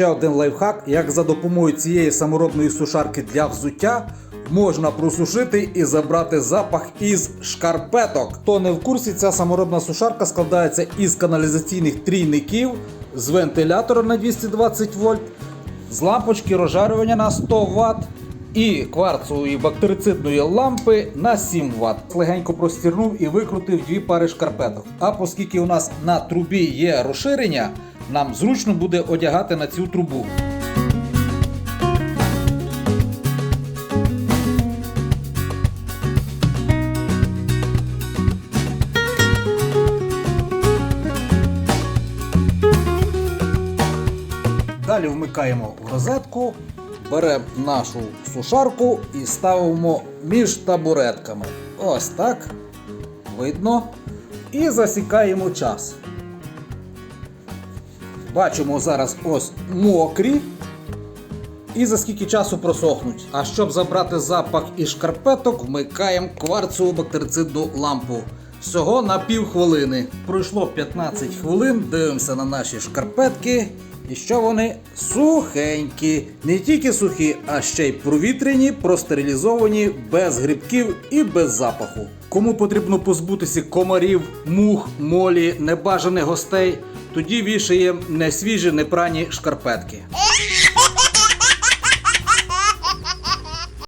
Ще один лайфхак, як за допомогою цієї саморобної сушарки для взуття можна просушити і забрати запах із шкарпеток. Хто не в курсі, ця саморобна сушарка складається із каналізаційних трійників, з вентилятора на 220 вольт, з лампочки розжарювання на 100 Вт і кварцової бактерицидної лампи на 7 Вт. Легенько простірнув і викрутив дві пари шкарпеток. А оскільки у нас на трубі є розширення, нам зручно буде одягати на цю трубу. Далі вмикаємо в розетку, беремо нашу сушарку і ставимо між табуретками. Ось так. Видно. І засікаємо час. Бачимо зараз ось мокрі. І за скільки часу просохнуть. А щоб забрати запах із шкарпеток, вмикаємо кварцеву бактерицидну лампу. Всього на пів хвилини. Пройшло 15 хвилин, дивимося на наші шкарпетки. І що вони сухенькі. Не тільки сухі, а ще й провітряні, простерилізовані, без грибків і без запаху. Кому потрібно позбутися комарів, мух, молі, небажаних гостей, тоді вішаємо несвіжі, непрані шкарпетки.